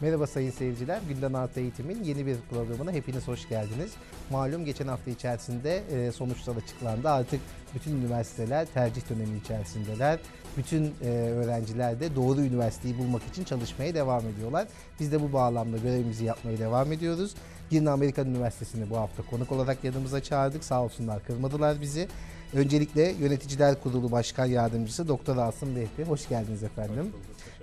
Merhaba sayın seyirciler. Günden Artı Eğitim'in yeni bir programına hepiniz hoş geldiniz. Malum geçen hafta içerisinde e, sonuçlar açıklandı. Artık bütün üniversiteler tercih dönemi içerisindeler. Bütün e, öğrenciler de doğru üniversiteyi bulmak için çalışmaya devam ediyorlar. Biz de bu bağlamda görevimizi yapmaya devam ediyoruz. Girne Amerikan Üniversitesi'ni bu hafta konuk olarak yanımıza çağırdık. Sağ olsunlar kırmadılar bizi. Öncelikle Yöneticiler Kurulu Başkan Yardımcısı Doktor Asım Vehbi. Hoş geldiniz efendim.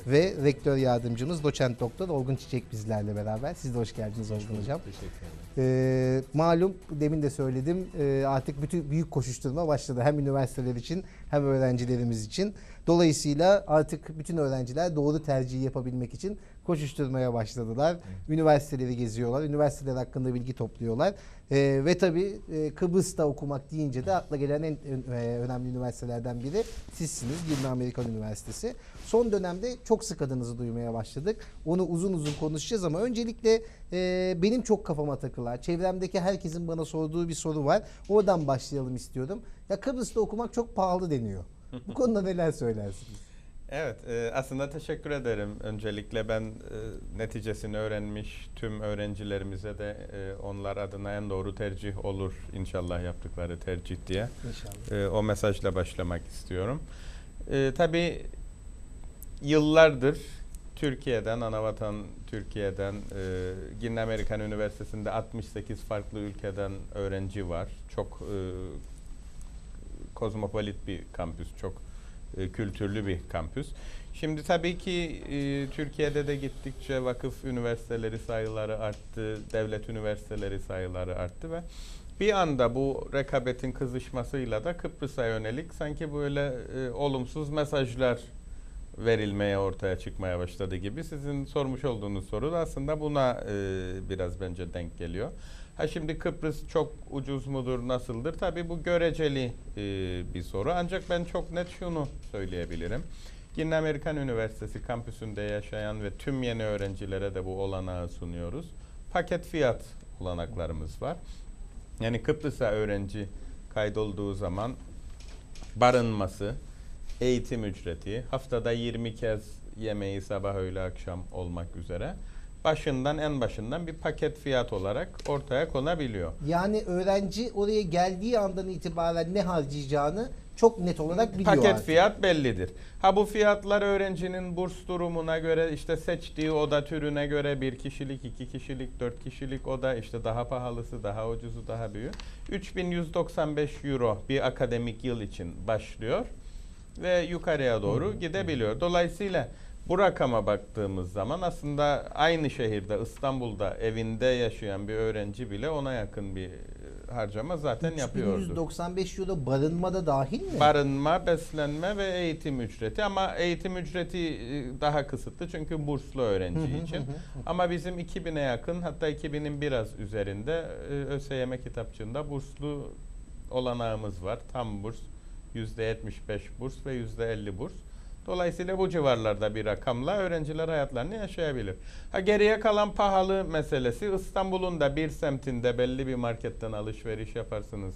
Ve rektör yardımcımız doçent doktor Olgun Çiçek bizlerle beraber. Siz de hoş geldiniz Olgun Hocam. Teşekkür ederim. Ee, malum demin de söyledim ee, artık bütün büyük koşuşturma başladı hem üniversiteler için hem öğrencilerimiz için. Dolayısıyla artık bütün öğrenciler doğru tercihi yapabilmek için koşuşturmaya başladılar. Üniversiteleri geziyorlar, üniversiteler hakkında bilgi topluyorlar. Ee, ve tabii e, Kıbrıs'ta okumak deyince de akla gelen en en- e, önemli üniversitelerden biri sizsiniz, Girne Amerikan Üniversitesi. Son dönemde çok sık adınızı duymaya başladık. Onu uzun uzun konuşacağız ama öncelikle e, benim çok kafama takılan, çevremdeki herkesin bana sorduğu bir soru var. Oradan başlayalım istiyorum. Ya Kıbrıs'ta okumak çok pahalı deniyor. Bu konuda neler söylersiniz? Evet, e, aslında teşekkür ederim. Öncelikle ben e, neticesini öğrenmiş tüm öğrencilerimize de e, onlar adına en doğru tercih olur inşallah yaptıkları tercih diye İnşallah. e, o mesajla başlamak istiyorum. E, tabii yıllardır Türkiye'den, anavatan Türkiye'den, e, Girne Amerikan Üniversitesi'nde 68 farklı ülkeden öğrenci var. Çok e, kozmopolit bir kampüs, çok e, kültürlü bir kampüs. Şimdi tabii ki e, Türkiye'de de gittikçe vakıf üniversiteleri sayıları arttı, devlet üniversiteleri sayıları arttı ve bir anda bu rekabetin kızışmasıyla da Kıbrıs'a yönelik sanki böyle e, olumsuz mesajlar verilmeye ortaya çıkmaya başladı gibi. Sizin sormuş olduğunuz soru da aslında buna e, biraz bence denk geliyor. Ha şimdi Kıbrıs çok ucuz mudur, nasıldır? Tabii bu göreceli e, bir soru. Ancak ben çok net şunu söyleyebilirim. Girne Amerikan Üniversitesi kampüsünde yaşayan ve tüm yeni öğrencilere de bu olanağı sunuyoruz. Paket fiyat olanaklarımız var. Yani Kıbrıs'a öğrenci kaydolduğu zaman barınması, eğitim ücreti, haftada 20 kez yemeği sabah öğle akşam olmak üzere başından en başından bir paket fiyat olarak ortaya konabiliyor. Yani öğrenci oraya geldiği andan itibaren ne harcayacağını çok net olarak biliyor Paket artık. fiyat bellidir. Ha bu fiyatlar öğrencinin burs durumuna göre işte seçtiği oda türüne göre bir kişilik, iki kişilik, dört kişilik oda işte daha pahalısı, daha ucuzu, daha büyüğü. 3195 euro bir akademik yıl için başlıyor ve yukarıya doğru gidebiliyor. Dolayısıyla bu rakama baktığımız zaman aslında aynı şehirde İstanbul'da evinde yaşayan bir öğrenci bile ona yakın bir e, harcama zaten yapıyordu. 3195 euro barınma da dahil mi? Barınma, beslenme ve eğitim ücreti ama eğitim ücreti e, daha kısıtlı çünkü burslu öğrenci için. Ama bizim 2000'e yakın hatta 2000'in biraz üzerinde e, ÖSYM kitapçığında burslu olanağımız var. Tam burs, %75 burs ve %50 burs. Dolayısıyla bu civarlarda bir rakamla öğrenciler hayatlarını yaşayabilir. Ha geriye kalan pahalı meselesi İstanbul'un da bir semtinde belli bir marketten alışveriş yaparsınız.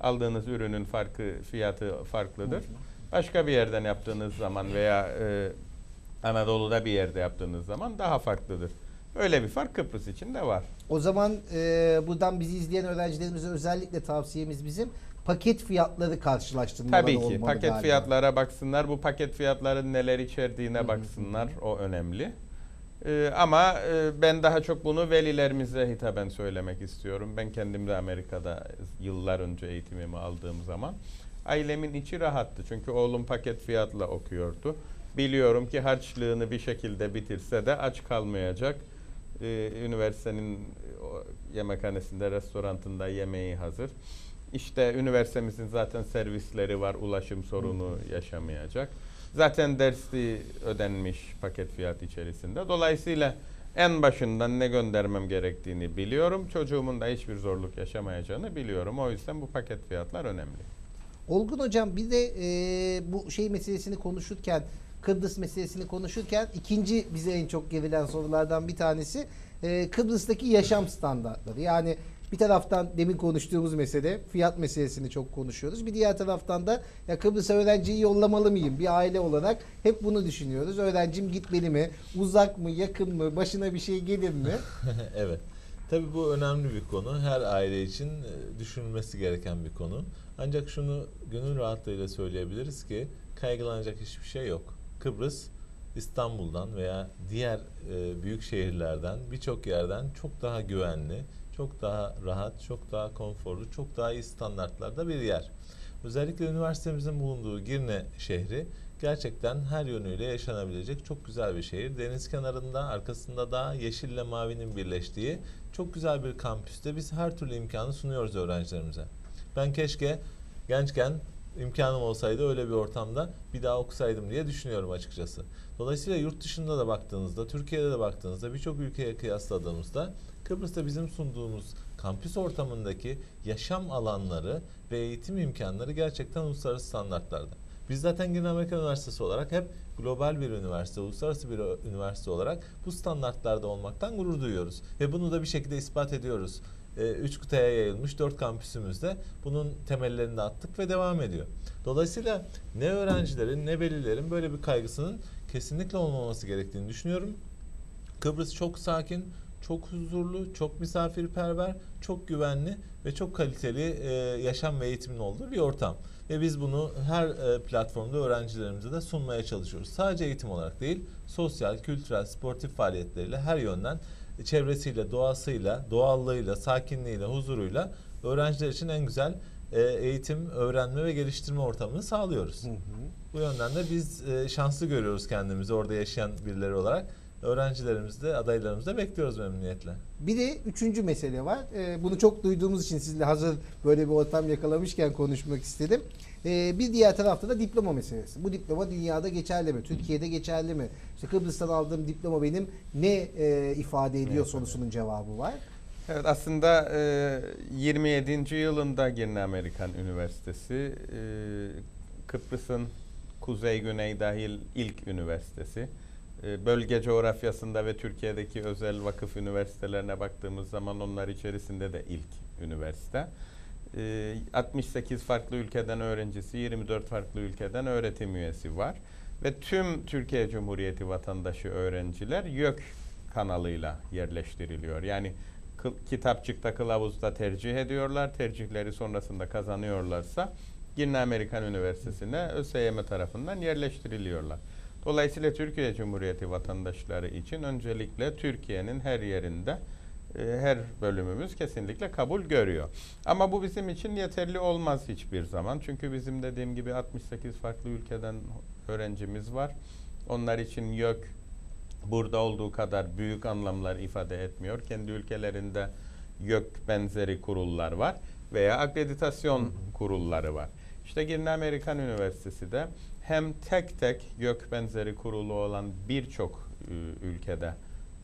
Aldığınız ürünün farkı fiyatı farklıdır. Başka bir yerden yaptığınız zaman veya e, Anadolu'da bir yerde yaptığınız zaman daha farklıdır. Öyle bir fark Kıbrıs için de var. O zaman e, buradan bizi izleyen öğrencilerimize özellikle tavsiyemiz bizim paket fiyatları karşılaştırmaları Tabii ki olmalı paket galiba. fiyatlara baksınlar. Bu paket fiyatların neler içerdiğine baksınlar. O önemli. Ee, ama e, ben daha çok bunu velilerimize hitaben söylemek istiyorum. Ben kendim de Amerika'da yıllar önce eğitimimi aldığım zaman ailemin içi rahattı. Çünkü oğlum paket fiyatla okuyordu. Biliyorum ki harçlığını bir şekilde bitirse de aç kalmayacak. Ee, üniversitenin yemekhanesinde, restorantında yemeği hazır. İşte üniversitemizin zaten servisleri var, ulaşım sorunu yaşamayacak. Zaten dersi ödenmiş paket fiyat içerisinde. Dolayısıyla en başından ne göndermem gerektiğini biliyorum. Çocuğumun da hiçbir zorluk yaşamayacağını biliyorum. O yüzden bu paket fiyatlar önemli. Olgun hocam bir de e, bu şey meselesini konuşurken Kıbrıs meselesini konuşurken ikinci bize en çok gerilen sorulardan bir tanesi e, Kıbrıs'taki yaşam standartları. Yani Bir taraftan demin konuştuğumuz mesele fiyat meselesini çok konuşuyoruz. Bir diğer taraftan da ya Kıbrıs'a öğrenciyi yollamalı mıyım? Bir aile olarak hep bunu düşünüyoruz. Öğrencim gitmeli mi? Uzak mı? Yakın mı? Başına bir şey gelir mi? evet. Tabii bu önemli bir konu. Her aile için e, düşünülmesi gereken bir konu. Ancak şunu gönül rahatlığıyla söyleyebiliriz ki kaygılanacak hiçbir şey yok. Kıbrıs İstanbul'dan veya diğer e, büyük şehirlerden birçok yerden çok daha güvenli, çok daha rahat, çok daha konforlu, çok daha iyi standartlarda bir yer. Özellikle üniversitemizin bulunduğu Girne şehri gerçekten her yönüyle yaşanabilecek çok güzel bir şehir. Deniz kenarında, arkasında da yeşille mavinin birleştiği çok güzel bir kampüste biz her türlü imkanı sunuyoruz öğrencilerimize. Ben keşke gençken imkanım olsaydı öyle bir ortamda bir daha okusaydım diye düşünüyorum açıkçası. Dolayısıyla yurt dışında da baktığınızda, Türkiye'de de baktığınızda birçok ülkeye kıyasladığımızda Kıbrıs'ta bizim sunduğumuz kampüs ortamındaki yaşam alanları ve eğitim imkanları gerçekten uluslararası standartlarda. Biz zaten Güney Amerika Üniversitesi olarak hep global bir üniversite, uluslararası bir üniversite olarak bu standartlarda olmaktan gurur duyuyoruz. Ve bunu da bir şekilde ispat ediyoruz. Ee, Üç kıtaya yayılmış dört kampüsümüzde bunun temellerini de attık ve devam ediyor. Dolayısıyla ne öğrencilerin ne velilerin böyle bir kaygısının kesinlikle olmaması gerektiğini düşünüyorum. Kıbrıs çok sakin, çok huzurlu, çok misafirperver, çok güvenli ve çok kaliteli e, yaşam ve eğitimin olduğu bir ortam. Ve biz bunu her e, platformda öğrencilerimize de sunmaya çalışıyoruz. Sadece eğitim olarak değil, sosyal, kültürel, sportif faaliyetleriyle her yönden e, çevresiyle, doğasıyla, doğallığıyla, sakinliğiyle, huzuruyla öğrenciler için en güzel e, eğitim, öğrenme ve geliştirme ortamını sağlıyoruz. Bu yönden de biz e, şanslı görüyoruz kendimizi orada yaşayan birileri olarak. Öğrencilerimizi de adaylarımızı da bekliyoruz memnuniyetle. Bir de üçüncü mesele var. Ee, bunu çok duyduğumuz için sizle hazır böyle bir ortam yakalamışken konuşmak istedim. Ee, bir diğer tarafta da diploma meselesi. Bu diploma dünyada geçerli mi? Türkiye'de geçerli mi? İşte Kıbrıs'tan aldığım diploma benim ne e, ifade ediyor Evet, sorusunun cevabı var. Evet aslında e, 27. yılında Girne Amerikan Üniversitesi e, Kıbrıs'ın kuzey güney dahil ilk üniversitesi. E, bölge coğrafyasında ve Türkiye'deki özel vakıf üniversitelerine baktığımız zaman onlar içerisinde de ilk üniversite. E, 68 farklı ülkeden öğrencisi, 24 farklı ülkeden öğretim üyesi var. Ve tüm Türkiye Cumhuriyeti vatandaşı öğrenciler YÖK kanalıyla yerleştiriliyor. Yani kitapçıkta kılavuzda tercih ediyorlar. Tercihleri sonrasında kazanıyorlarsa Girne Amerikan Üniversitesi'ne ÖSYM tarafından yerleştiriliyorlar. Dolayısıyla Türkiye Cumhuriyeti vatandaşları için öncelikle Türkiye'nin her yerinde her bölümümüz kesinlikle kabul görüyor. Ama bu bizim için yeterli olmaz hiçbir zaman. Çünkü bizim dediğim gibi 68 farklı ülkeden öğrencimiz var. Onlar için YÖK burada olduğu kadar büyük anlamlar ifade etmiyor. Kendi ülkelerinde YÖK benzeri kurullar var veya akreditasyon kurulları var. İşte Girne Amerikan Üniversitesi de hem tek tek YÖK benzeri kurulu olan birçok ülkede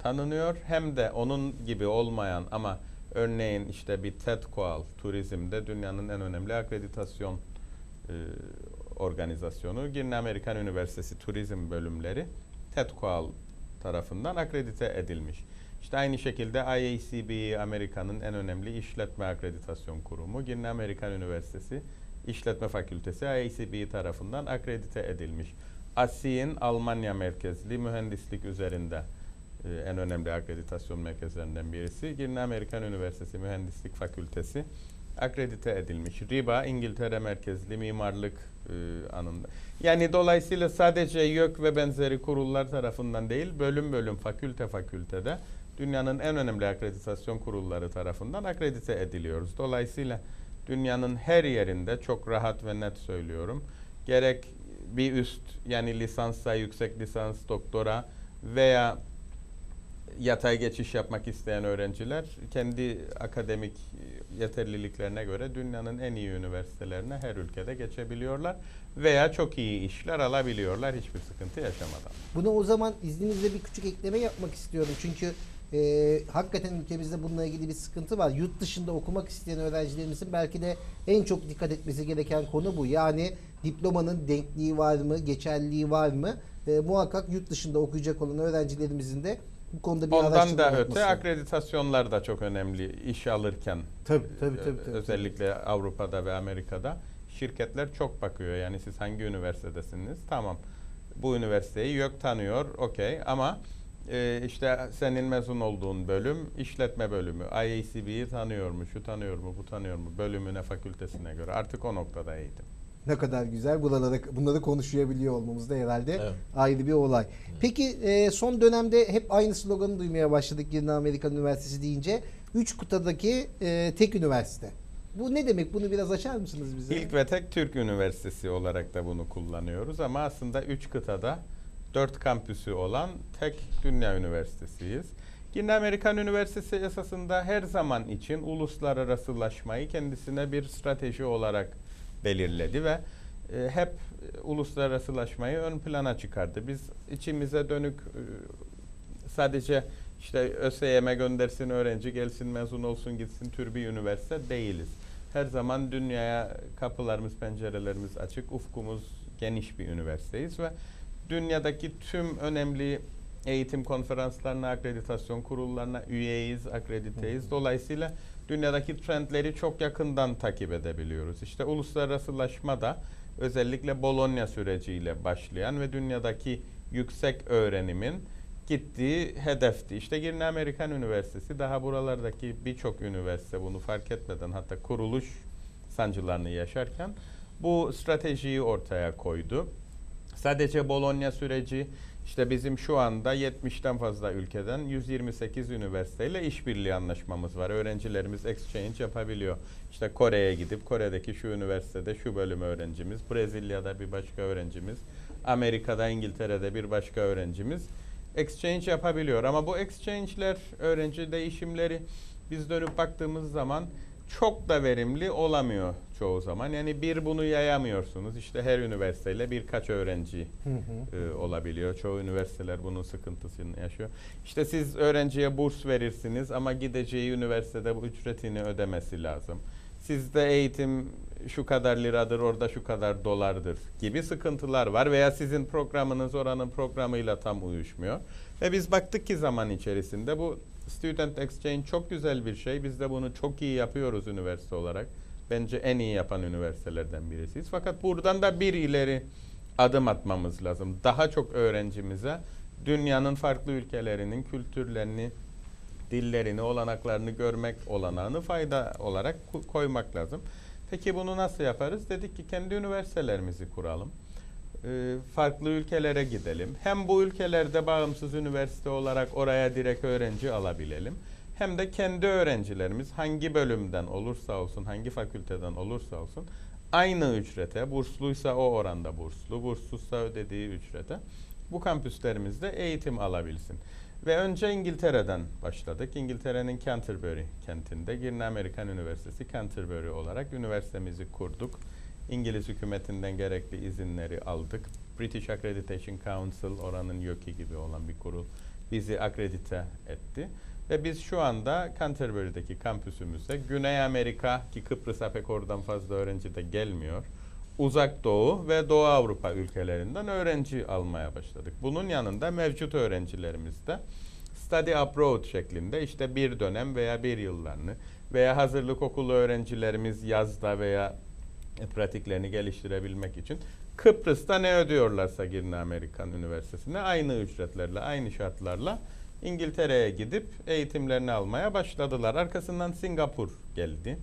tanınıyor hem de onun gibi olmayan ama örneğin işte bir TEDCOAL turizmde dünyanın en önemli akreditasyon e, organizasyonu Girne Amerikan Üniversitesi Turizm Bölümleri TEDCOAL tarafından akredite edilmiş. İşte aynı şekilde IACB Amerika'nın en önemli işletme akreditasyon kurumu Girne Amerikan Üniversitesi İşletme Fakültesi IACB tarafından akredite edilmiş. ASİ'nin Almanya merkezli mühendislik üzerinde en önemli akreditasyon merkezlerinden birisi. Girne Amerikan Üniversitesi Mühendislik Fakültesi akredite edilmiş. RIBA İngiltere merkezli mimarlık e, anında. Yani dolayısıyla sadece YÖK ve benzeri kurullar tarafından değil, bölüm bölüm, fakülte fakültede dünyanın en önemli akreditasyon kurulları tarafından akredite ediliyoruz. Dolayısıyla dünyanın her yerinde çok rahat ve net söylüyorum. Gerek bir üst yani lisansa, yüksek lisans, doktora veya yatay geçiş yapmak isteyen öğrenciler kendi akademik yeterliliklerine göre dünyanın en iyi üniversitelerine her ülkede geçebiliyorlar veya çok iyi işler alabiliyorlar hiçbir sıkıntı yaşamadan. Buna o zaman izninizle bir küçük ekleme yapmak istiyorum. Çünkü e, hakikaten ülkemizde bununla ilgili bir sıkıntı var. Yurt dışında okumak isteyen öğrencilerimizin belki de en çok dikkat etmesi gereken konu bu. Yani diplomanın denkliği var mı, geçerliliği var mı? E, muhakkak yurt dışında okuyacak olan öğrencilerimizin de Bu konuda bir Ondan da öte yapması. akreditasyonlar da çok önemli iş alırken. Tabii, tabii, tabii, tabii. Özellikle Avrupa'da ve Amerika'da şirketler çok bakıyor. Yani siz hangi üniversitedesiniz? Tamam. Bu üniversiteyi yok tanıyor. Okey ama e, işte senin mezun olduğun bölüm işletme bölümü. IACB'yi tanıyor mu? Şu tanıyor mu? Bu tanıyor mu? Bölümüne, fakültesine göre. Artık o noktada eğitim. Ne kadar güzel. Buraları, bunları konuşabiliyor olmamız da herhalde Evet. ayrı bir olay. Peki e, son dönemde hep aynı sloganı duymaya başladık Yeni Amerikan Üniversitesi deyince. Üç kıtadaki e, tek üniversite. Bu ne demek? Bunu biraz açar mısınız bize? İlk ve tek Türk Üniversitesi olarak da bunu kullanıyoruz ama aslında üç kıtada dört kampüsü olan tek dünya üniversitesiyiz. Yine Amerikan Üniversitesi esasında her zaman için uluslararasılaşmayı kendisine bir strateji olarak belirledi ve e, hep uluslararasılaşmayı ön plana çıkardı. Biz içimize dönük e, sadece işte ÖSYM göndersin öğrenci gelsin mezun olsun gitsin tür üniversite değiliz. Her zaman dünyaya kapılarımız pencerelerimiz açık ufkumuz geniş bir üniversiteyiz ve dünyadaki tüm önemli eğitim konferanslarına, akreditasyon kurullarına üyeyiz, akrediteyiz. Dolayısıyla dünyadaki trendleri çok yakından takip edebiliyoruz. İşte uluslararasılaşma da özellikle Bologna süreciyle başlayan ve dünyadaki yüksek öğrenimin gittiği hedefti. İşte Girne Amerikan Üniversitesi daha buralardaki birçok üniversite bunu fark etmeden hatta kuruluş sancılarını yaşarken bu stratejiyi ortaya koydu. Sadece Bologna süreci işte bizim şu anda 70'ten fazla ülkeden 128 üniversiteyle işbirliği anlaşmamız var. Öğrencilerimiz exchange yapabiliyor. İşte Kore'ye gidip Kore'deki şu üniversitede şu bölüm öğrencimiz, Brezilya'da bir başka öğrencimiz, Amerika'da, İngiltere'de bir başka öğrencimiz exchange yapabiliyor. Ama bu exchange'ler, öğrenci değişimleri biz dönüp baktığımız zaman çok da verimli olamıyor çoğu zaman. Yani bir bunu yayamıyorsunuz. İşte her üniversiteyle birkaç öğrenci Hı hı. e, olabiliyor. Çoğu üniversiteler bunun sıkıntısını yaşıyor. İşte siz öğrenciye burs verirsiniz ama gideceği üniversitede bu ücretini ödemesi lazım. Sizde eğitim şu kadar liradır, orada şu kadar dolardır gibi sıkıntılar var veya sizin programınız oranın programıyla tam uyuşmuyor. Ve biz baktık ki zaman içerisinde bu student exchange çok güzel bir şey. Biz de bunu çok iyi yapıyoruz üniversite olarak. Bence en iyi yapan üniversitelerden birisiyiz. Fakat buradan da bir ileri adım atmamız lazım. Daha çok öğrencimize dünyanın farklı ülkelerinin kültürlerini, dillerini, olanaklarını görmek olanağını fayda olarak ko- koymak lazım. Peki bunu nasıl yaparız? Dedik ki kendi üniversitelerimizi kuralım. Ee, farklı ülkelere gidelim. Hem bu ülkelerde bağımsız üniversite olarak oraya direkt öğrenci alabilelim. Hem de kendi öğrencilerimiz hangi bölümden olursa olsun, hangi fakülteden olursa olsun aynı ücrete, bursluysa o oranda burslu, burssuzsa ödediği ücrete bu kampüslerimizde eğitim alabilsin. Ve önce İngiltere'den başladık. İngiltere'nin Canterbury kentinde Girne Amerikan Üniversitesi Canterbury olarak üniversitemizi kurduk. İngiliz hükümetinden gerekli izinleri aldık. British Accreditation Council oranın YÖK'i gibi olan bir kurul bizi akredite etti. Ve biz şu anda Canterbury'deki kampüsümüzde Güney Amerika ki Kıbrıs'a pek oradan fazla öğrenci de gelmiyor. Uzak Doğu ve Doğu Avrupa ülkelerinden öğrenci almaya başladık. Bunun yanında mevcut öğrencilerimiz de study abroad şeklinde işte bir dönem veya bir yıllarını veya hazırlık okulu öğrencilerimiz yazda veya pratiklerini geliştirebilmek için Kıbrıs'ta ne ödüyorlarsa Girne Amerikan Üniversitesi'ne aynı ücretlerle, aynı şartlarla İngiltere'ye gidip eğitimlerini almaya başladılar. Arkasından Singapur geldi.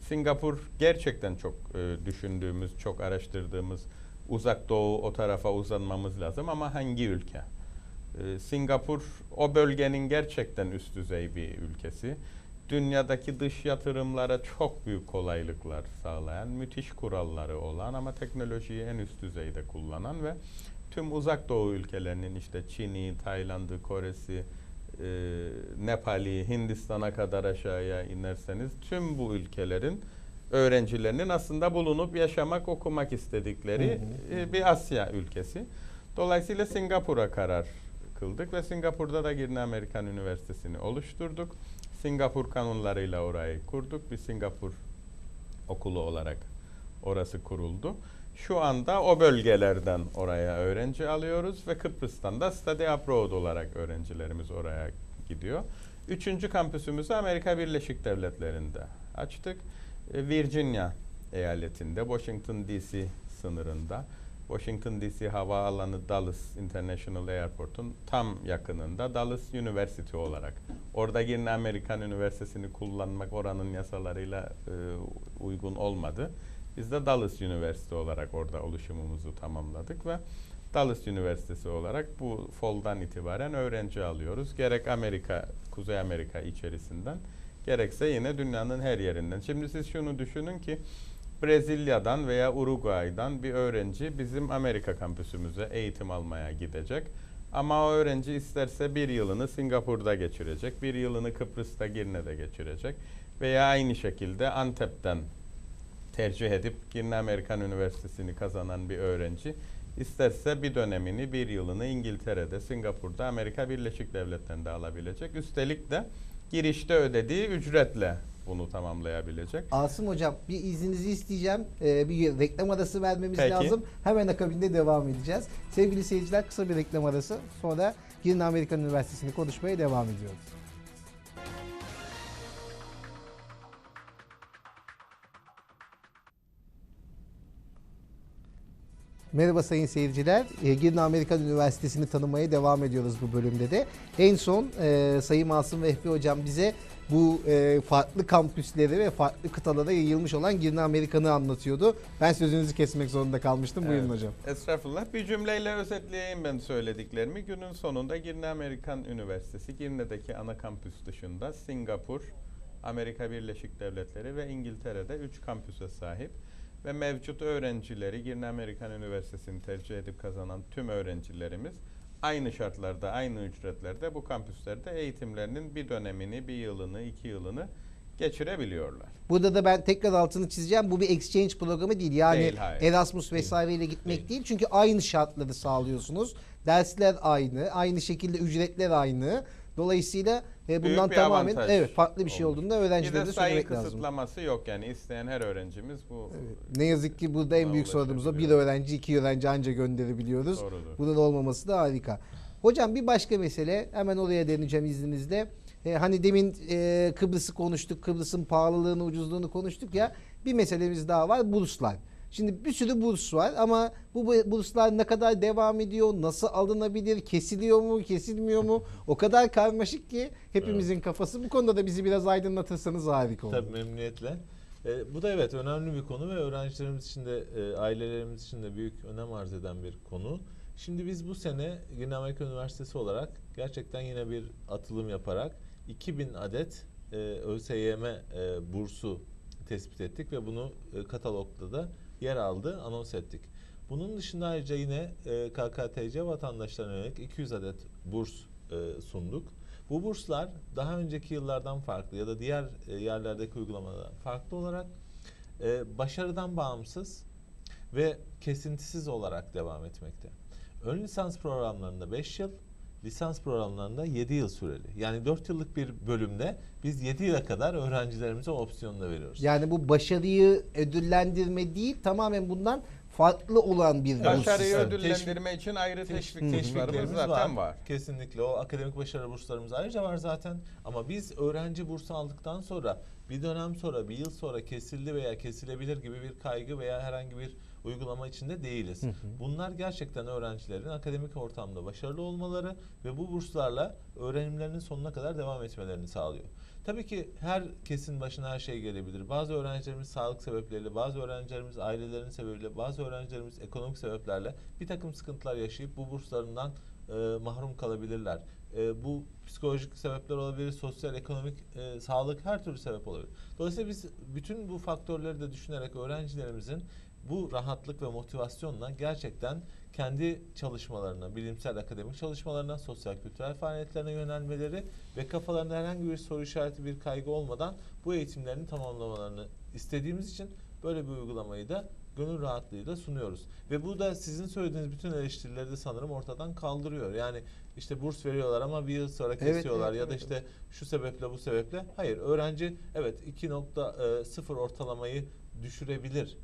Singapur gerçekten çok e, düşündüğümüz, çok araştırdığımız uzak doğu o tarafa uzanmamız lazım ama hangi ülke? E, Singapur o bölgenin gerçekten üst düzey bir ülkesi. Dünyadaki dış yatırımlara çok büyük kolaylıklar sağlayan, müthiş kuralları olan ama teknolojiyi en üst düzeyde kullanan ve tüm uzak doğu ülkelerinin işte Çin'i, Tayland'ı, Kore'si, e, Nepal'i, Hindistan'a kadar aşağıya inerseniz tüm bu ülkelerin öğrencilerinin aslında bulunup yaşamak, okumak istedikleri e, bir Asya ülkesi. Dolayısıyla Singapur'a karar kıldık ve Singapur'da da Girne Amerikan Üniversitesi'ni oluşturduk. Singapur kanunlarıyla orayı kurduk. Bir Singapur okulu olarak orası kuruldu. Şu anda o bölgelerden oraya öğrenci alıyoruz ve Kıbrıs'tan da study abroad olarak öğrencilerimiz oraya gidiyor. Üçüncü kampüsümüzü Amerika Birleşik Devletleri'nde açtık. E, Virginia eyaletinde, Washington DC sınırında. Washington DC havaalanı Dulles International Airport'un tam yakınında Dulles University olarak. Orada yine Amerikan Üniversitesi'ni kullanmak oranın yasalarıyla e, uygun olmadı. Biz de Dulles Üniversite olarak orada oluşumumuzu tamamladık ve Dulles Üniversitesi olarak bu foldan itibaren öğrenci alıyoruz. Gerek Amerika, Kuzey Amerika içerisinden gerekse yine dünyanın her yerinden. Şimdi siz şunu düşünün ki Brezilya'dan veya Uruguay'dan bir öğrenci bizim Amerika kampüsümüze eğitim almaya gidecek. Ama o öğrenci isterse bir yılını Singapur'da geçirecek, bir yılını Kıbrıs'ta Girne'de geçirecek veya aynı şekilde Antep'ten tercih edip Girne Amerikan Üniversitesi'ni kazanan bir öğrenci isterse bir dönemini, bir yılını İngiltere'de, Singapur'da, Amerika Birleşik Devletleri'nde alabilecek. Üstelik de girişte ödediği ücretle bunu tamamlayabilecek. Asım hocam bir izninizi isteyeceğim. Ee, bir reklam arası vermemiz Peki. lazım. Hemen akabinde devam edeceğiz. Sevgili seyirciler kısa bir reklam arası. Sonra Girne Amerikan Üniversitesi'ni konuşmaya devam ediyoruz. Merhaba sayın seyirciler. E, Girne Amerikan Üniversitesi'ni tanımaya devam ediyoruz bu bölümde de. En son e, Sayın Masum Vehbi Hocam bize bu e, farklı kampüsleri ve farklı kıtalara yayılmış olan Girne Amerikan'ı anlatıyordu. Ben sözünüzü kesmek zorunda kalmıştım. Buyurun Evet. hocam. Estağfurullah. Bir cümleyle özetleyeyim ben söylediklerimi. Günün sonunda Girne Amerikan Üniversitesi, Girne'deki ana kampüs dışında Singapur, Amerika Birleşik Devletleri ve İngiltere'de 3 kampüse sahip. Ve mevcut öğrencileri Girne Amerikan Üniversitesi'ni tercih edip kazanan tüm öğrencilerimiz aynı şartlarda, aynı ücretlerde bu kampüslerde eğitimlerinin bir dönemini, bir yılını, iki yılını geçirebiliyorlar. Burada da ben tekrar altını çizeceğim. Bu bir exchange programı değil. Yani Değil, hayır. Erasmus vesaireyle gitmek değil. Değil. Çünkü aynı şartları sağlıyorsunuz. Dersler aynı, aynı şekilde ücretler aynı. Dolayısıyla e, Büyük bundan bir tamamen avantaj evet farklı bir şey olur. olduğunu da Bir öğrencilere de de sayı söylemek lazım. kısıtlaması yok yani isteyen her öğrencimiz bu Ne yazık ki burada en büyük sorunumuz o. Bir öğrenci, iki öğrenci anca gönderebiliyoruz. Doğrudur. Bunun olmaması da harika. Hocam bir başka mesele hemen oraya deneyeceğim izninizle. Ee, hani demin e, Kıbrıs'ı konuştuk, Kıbrıs'ın pahalılığını, ucuzluğunu konuştuk ya. Bir meselemiz daha var, burslar. Şimdi bir sürü burs var ama bu bu burslar ne kadar devam ediyor, nasıl alınabilir, kesiliyor mu, kesilmiyor mu? O kadar karmaşık ki hepimizin kafası. Bu konuda da bizi biraz aydınlatırsanız harika olur. Tabii memnuniyetle. E, bu da evet önemli bir konu ve öğrencilerimiz için de e, ailelerimiz için de büyük önem arz eden bir konu. Şimdi biz bu sene Güney Amerika Üniversitesi olarak gerçekten yine bir atılım yaparak 2000 adet e, ÖSYM e, bursu tespit ettik ve bunu e, katalogda da yer aldı, anons ettik. Bunun dışında ayrıca yine e, KKTC vatandaşlarına yönelik 200 adet burs e, sunduk. Bu burslar daha önceki yıllardan farklı ya da diğer e, yerlerdeki uygulamalardan farklı olarak e, başarıdan bağımsız ve kesintisiz olarak devam etmekte. Ön lisans programlarında 5 yıl, lisans programlarında 7 yıl süreli. Yani 4 yıllık bir bölümde biz 7 yıla kadar öğrencilerimize opsiyonu da veriyoruz. Yani bu başarıyı ödüllendirme değil tamamen bundan farklı olan bir burs Başarıyı sistemi. ödüllendirme için ayrı teşvik Teşvik- teşviklerimiz teşviklerimiz zaten var. Kesinlikle o akademik başarı burslarımız ayrıca var zaten. Ama biz öğrenci bursu aldıktan sonra bir dönem sonra bir yıl sonra kesildi veya kesilebilir gibi bir kaygı veya herhangi bir uygulama içinde değiliz. Bunlar gerçekten öğrencilerin akademik ortamda başarılı olmaları ve bu burslarla öğrenimlerinin sonuna kadar devam etmelerini sağlıyor. Tabii ki her kesin başına her şey gelebilir. Bazı öğrencilerimiz sağlık sebepleriyle, bazı öğrencilerimiz ailelerinin sebebiyle, bazı öğrencilerimiz ekonomik sebeplerle bir takım sıkıntılar yaşayıp bu burslarından e, mahrum kalabilirler. E, bu psikolojik sebepler olabilir, sosyal, ekonomik, e, sağlık her türlü sebep olabilir. Dolayısıyla biz bütün bu faktörleri de düşünerek öğrencilerimizin bu rahatlık ve motivasyonla gerçekten kendi çalışmalarına, bilimsel akademik çalışmalarına, sosyal kültürel faaliyetlerine yönelmeleri ve kafalarında herhangi bir soru işareti, bir kaygı olmadan bu eğitimlerini tamamlamalarını istediğimiz için böyle bir uygulamayı da gönül rahatlığıyla sunuyoruz. Ve bu da sizin söylediğiniz bütün eleştirileri de sanırım ortadan kaldırıyor. Yani işte burs veriyorlar ama bir yıl sonra Evet, kesiyorlar evet, ya da evet, işte şu sebeple bu sebeple. Hayır öğrenci evet 2.0 ortalamayı düşürebilir.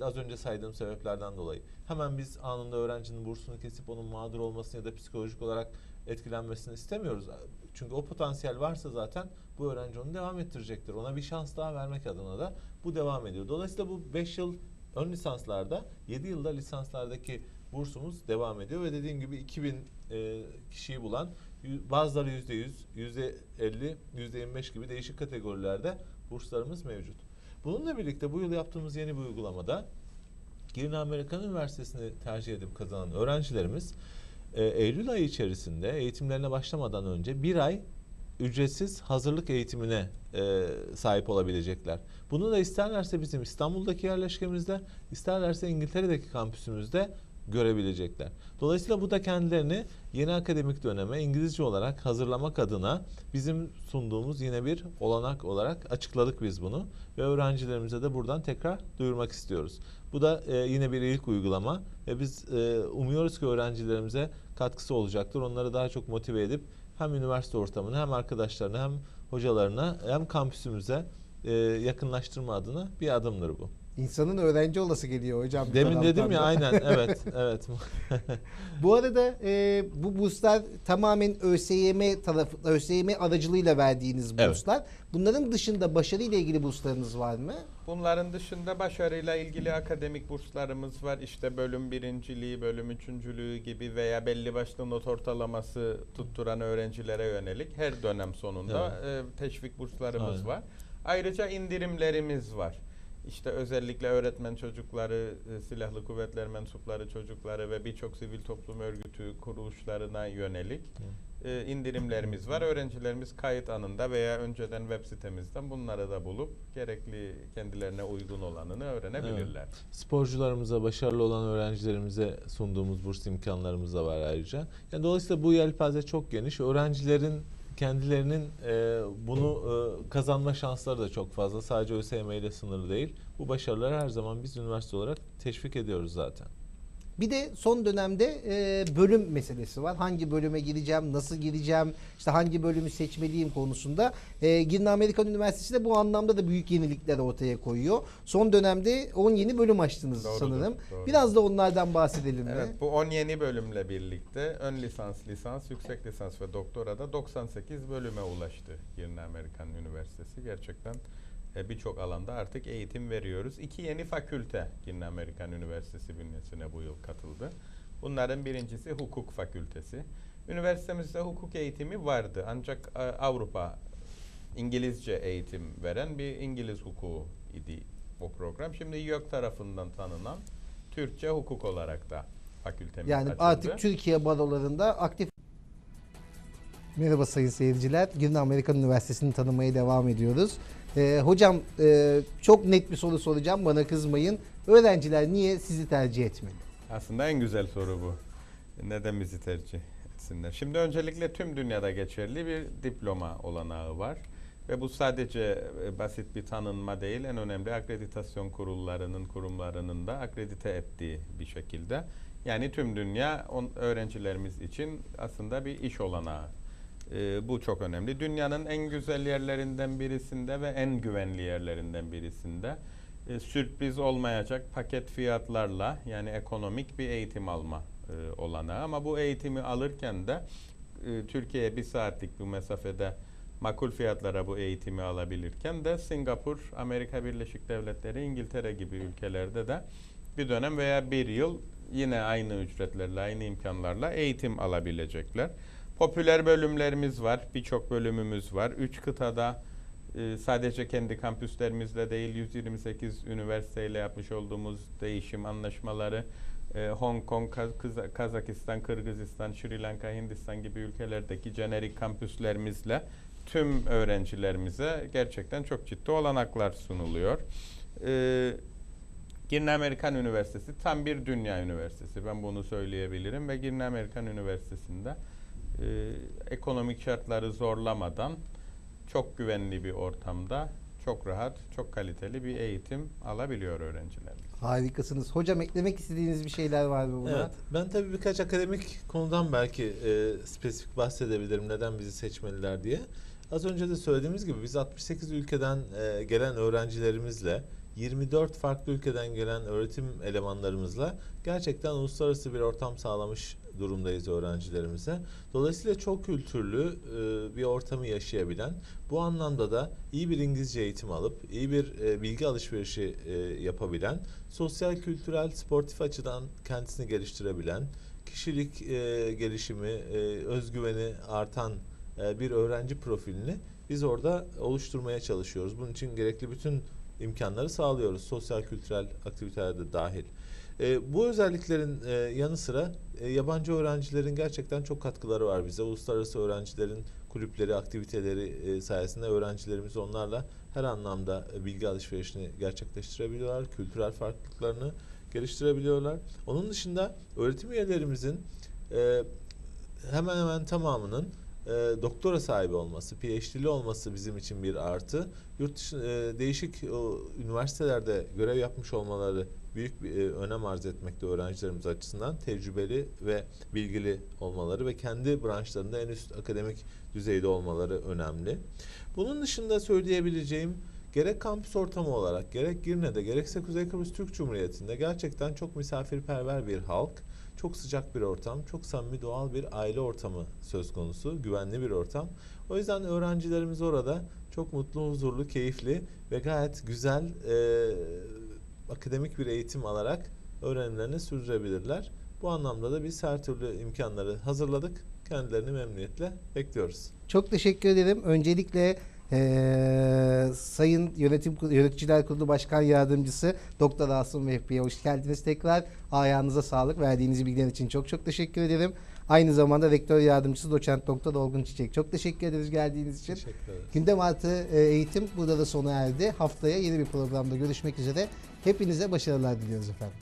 Az önce saydığım sebeplerden dolayı. Hemen biz anında öğrencinin bursunu kesip onun mağdur olmasını ya da psikolojik olarak etkilenmesini istemiyoruz. Çünkü o potansiyel varsa zaten bu öğrenci onu devam ettirecektir. Ona bir şans daha vermek adına da bu devam ediyor. Dolayısıyla bu 5 yıl ön lisanslarda 7 yılda lisanslardaki bursumuz devam ediyor ve dediğim gibi 2000 e, kişiyi bulan bazıları %100, %50, %25 gibi değişik kategorilerde burslarımız mevcut. Bununla birlikte bu yıl yaptığımız yeni bir uygulamada Girne Amerikan Üniversitesi'ni tercih edip kazanan öğrencilerimiz e, Eylül ayı içerisinde eğitimlerine başlamadan önce bir ay ücretsiz hazırlık eğitimine e, sahip olabilecekler. Bunu da isterlerse bizim İstanbul'daki yerleşkemizde, isterlerse İngiltere'deki kampüsümüzde görebilecekler. Dolayısıyla bu da kendilerini yeni akademik döneme İngilizce olarak hazırlamak adına bizim sunduğumuz yine bir olanak olarak açıkladık biz bunu ve öğrencilerimize de buradan tekrar duyurmak istiyoruz. Bu da e, yine bir ilk uygulama ve biz e, umuyoruz ki öğrencilerimize katkısı olacaktır. Onları daha çok motive edip hem üniversite ortamına hem arkadaşlarına hem hocalarına hem kampüsümüze e, yakınlaştırma adına bir adımdır bu. İnsanın öğrenci olası geliyor hocam. Demin dedim ya aynen evet evet. Bu arada e, bu burslar tamamen ÖSYM tarafı ÖSYM aracılığıyla verdiğiniz Evet. burslar. Bunların dışında başarıyla ilgili burslarınız var mı? Bunların dışında başarıyla ilgili akademik burslarımız var. İşte bölüm birinciliği, bölüm üçüncülüğü gibi veya belli başlı not ortalaması tutturan öğrencilere yönelik her dönem sonunda e, teşvik burslarımız Aynen. var. Ayrıca indirimlerimiz var. İşte özellikle öğretmen çocukları, e, silahlı kuvvetler mensupları çocukları ve birçok sivil toplum örgütü kuruluşlarına yönelik e, indirimlerimiz var. Öğrencilerimiz kayıt anında veya önceden web sitemizden bunları da bulup gerekli kendilerine uygun olanını öğrenebilirler. Sporcularımıza, başarılı olan öğrencilerimize sunduğumuz burs imkanlarımız da var ayrıca. Yani dolayısıyla bu yelpaze çok geniş. Öğrencilerin kendilerinin e, bunu e, kazanma şansları da çok fazla. Sadece ÖSYM ile sınırlı değil. Bu başarıları her zaman biz üniversite olarak teşvik ediyoruz zaten. Bir de son dönemde e, bölüm meselesi var. Hangi bölüme gireceğim, nasıl gireceğim, işte hangi bölümü seçmeliyim konusunda. E, Girne Amerikan Üniversitesi de bu anlamda da büyük yenilikler ortaya koyuyor. Son dönemde 10 yeni bölüm açtınız Doğrudur, sanırım. doğru. Biraz da onlardan bahsedelim Evet, mi? bu 10 yeni bölümle birlikte ön lisans, lisans, yüksek lisans ve doktorada 98 bölüme ulaştı Girne Amerikan Üniversitesi. Gerçekten birçok alanda artık eğitim veriyoruz. İki yeni fakülte Girne Amerikan Üniversitesi bünyesine bu yıl katıldı. Bunların birincisi hukuk fakültesi. Üniversitemizde hukuk eğitimi vardı ancak e, Avrupa İngilizce eğitim veren bir İngiliz hukuku idi o program. Şimdi YÖK tarafından tanınan Türkçe hukuk olarak da fakültemiz Yani açıldı. artık Türkiye barolarında aktif Merhaba sayın seyirciler. Girne Amerikan Üniversitesi'ni tanımaya devam ediyoruz. Ee, hocam e, çok net bir soru soracağım bana kızmayın. Öğrenciler niye sizi tercih etmeli? Aslında en güzel soru bu. Neden bizi tercih etsinler? Şimdi öncelikle tüm dünyada geçerli bir diploma olanağı var. Ve bu sadece e, basit bir tanınma değil, en önemli akreditasyon kurullarının, kurumlarının da akredite ettiği bir şekilde. Yani tüm dünya on, öğrencilerimiz için aslında bir iş olanağı. E, bu çok önemli. Dünyanın en güzel yerlerinden birisinde ve en güvenli yerlerinden birisinde e, sürpriz olmayacak paket fiyatlarla yani ekonomik bir eğitim alma e, olanağı. Ama bu eğitimi alırken de e, Türkiye'ye bir saatlik bu mesafede makul fiyatlara bu eğitimi alabilirken de Singapur, Amerika Birleşik Devletleri, İngiltere gibi ülkelerde de bir dönem veya bir yıl yine aynı ücretlerle, aynı imkanlarla eğitim alabilecekler. Popüler bölümlerimiz var, birçok bölümümüz var. Üç kıtada e, sadece kendi kampüslerimizle değil 128 üniversiteyle yapmış olduğumuz değişim anlaşmaları e, Hong Kong, Kazakistan, Kırgızistan, Sri Lanka, Hindistan gibi ülkelerdeki jenerik kampüslerimizle tüm öğrencilerimize gerçekten çok ciddi olanaklar sunuluyor. E, Girne Amerikan Üniversitesi tam bir dünya üniversitesi. Ben bunu söyleyebilirim ve Girne Amerikan Üniversitesi'nde e, ekonomik şartları zorlamadan çok güvenli bir ortamda çok rahat, çok kaliteli bir eğitim alabiliyor öğrencilerimiz. Harikasınız. Hocam eklemek istediğiniz bir şeyler var mı buna? Evet, ben tabii birkaç akademik konudan belki e, spesifik bahsedebilirim neden bizi seçmeliler diye. Az önce de söylediğimiz gibi biz 68 ülkeden e, gelen öğrencilerimizle 24 farklı ülkeden gelen öğretim elemanlarımızla gerçekten uluslararası bir ortam sağlamış durumdayız öğrencilerimize. Dolayısıyla çok kültürlü e, bir ortamı yaşayabilen, bu anlamda da iyi bir İngilizce eğitim alıp iyi bir e, bilgi alışverişi e, yapabilen, sosyal, kültürel, sportif açıdan kendisini geliştirebilen, kişilik e, gelişimi, e, özgüveni artan e, bir öğrenci profilini biz orada oluşturmaya çalışıyoruz. Bunun için gerekli bütün imkanları sağlıyoruz. Sosyal kültürel aktiviteler de dahil. E, bu özelliklerin e, yanı sıra e, yabancı öğrencilerin gerçekten çok katkıları var bize. Uluslararası öğrencilerin kulüpleri, aktiviteleri e, sayesinde öğrencilerimiz onlarla her anlamda e, bilgi alışverişini gerçekleştirebiliyorlar. Kültürel farklılıklarını geliştirebiliyorlar. Onun dışında öğretim üyelerimizin e, hemen hemen tamamının e, doktora sahibi olması, PhD'li olması bizim için bir artı. Yurt dışı e, değişik o, üniversitelerde görev yapmış olmaları büyük bir e, önem arz etmekte öğrencilerimiz açısından. Tecrübeli ve bilgili olmaları ve kendi branşlarında en üst akademik düzeyde olmaları önemli. Bunun dışında söyleyebileceğim gerek kampüs ortamı olarak gerek Girne'de gerekse Kuzey Kıbrıs Türk Cumhuriyeti'nde gerçekten çok misafirperver bir halk. Çok sıcak bir ortam, çok samimi doğal bir aile ortamı söz konusu, güvenli bir ortam. O yüzden öğrencilerimiz orada çok mutlu, huzurlu, keyifli ve gayet güzel e, akademik bir eğitim alarak öğrenimlerini sürdürebilirler. Bu anlamda da biz her türlü imkanları hazırladık. Kendilerini memnuniyetle bekliyoruz. Çok teşekkür ederim. Öncelikle eee, Sayın Yönetim Yöneticiler Kurulu Başkan Yardımcısı Doktor Asım Vehbi'ye hoş geldiniz tekrar. Ayağınıza sağlık. Verdiğiniz bilgiler için çok çok teşekkür ederim. Aynı zamanda Rektör Yardımcısı Doçent Doktor Olgun Çiçek. Çok teşekkür ederiz geldiğiniz için. Teşekkür ederiz. Gündem Artı e, eğitim burada da sona erdi. Haftaya yeni bir programda görüşmek üzere. Hepinize başarılar diliyoruz efendim.